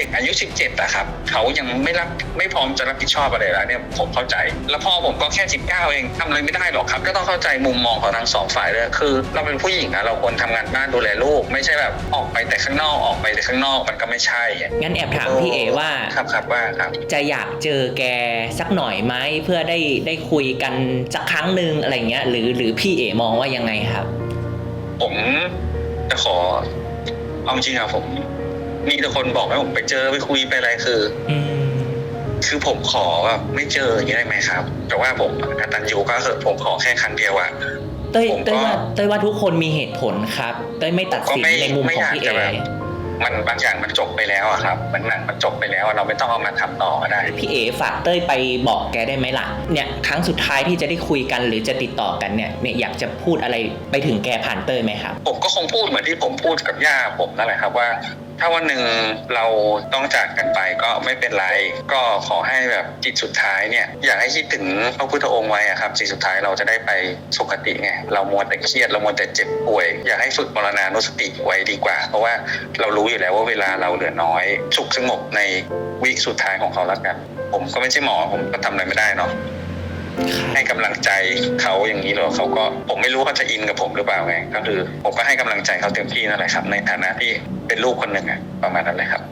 เด็กอายุ 17อะครับเขายังไม่รับไม่พร้อมจะรับผิดชอบอะไรแล้วเนี่ยผมเข้าใจ แล้วพ่อผมก็แค่ 19 เองทำอะไรไม่ได้หรอกครับ ก็ต้องเข้าใจมุมมองของทั้งสองฝ่ายเลยคือ เราเป็นผู้หญิงอะเราควรทำงานบ้านดูแลลูก ไม่ใช่แบบออกไปแต่ข้างนอกออกไปแต่ข้างนอกมันก็ไม่ใช่อะงั้นแอบถามพี่เอว่าครับครับว่าครับจะอยากเจอแกสักหน่อยไหมเพื่อได้ได้คุยกันสักครั้งหนึ่งอะไรเงี้ยหรือหรือพี่เอมองว่ายังไงครับ ผมจะขอเอาจริงอะผม มีแต่คนบอกให้ผมไปเจอไปคุยไปอะไรคือ อืมคือผมขอแบบไม่เจออย่างนี้ได้ไหมครับ แต่ว่าผมกตัญญูก็คือผมขอแค่ครั้งเดียวอะเต้ยผมก็เต้ยว่าเต้ยว่าทุกคนมีเหตุผลครับเต้ยไม่ตัดสินก็ไม่ในมุมไม่ของอยากพี่เอ จะแบบมันบางอย่างมันจบไปแล้วอะครับ มันหนังมันจบไปแล้วอะเราไม่ต้องเอามาทำต่อก็ได้ พี่เอฝากเต้ยไปบอกแกได้ไหมล่ะ เนี่ยครั้งสุดท้ายที่จะได้คุยกันหรือจะติดต่อกันเนี่ยเนี่ยอยากจะพูดอะไรไปถึงแกผ่านเต้ยไหมครับ ผมก็คงพูดเหมือนที่ผมพูดกับย่าผมนั่นแหละครับว่า ถ้าวันหนึ่งเราต้องจากกันไปก็ไม่เป็นไร ก็ขอให้แบบจิตสุดท้ายเนี่ยอยากให้คิดถึงพระพุทธองค์ไว้อะครับจิตสุดท้ายเราจะได้ไปสุคติไงเรามัวแต่เครียดเรามัวแต่เจ็บป่วย อยากให้ฝึกมรณานุสติไว้ดีกว่า เพราะว่าเรารู้อยู่แล้วว่าเวลาเราเหลือน้อยสุขสงบในวิสุดท้ายของเขาแล้วกัน ผมก็ไม่ใช่หมอผมก็ทำอะไรไม่ได้เนาะ ให้กำลังใจเขาอย่างนี้เหรอเขาก็ผมไม่รู้เขาจะอินกับผมหรือเปล่าไงก็คือผมก็ให้กำลังใจเขาเต็มที่นั่นแหละครับ ในฐานะที่เป็นลูกคนหนึ่งอะประมาณนั้นเลยครับ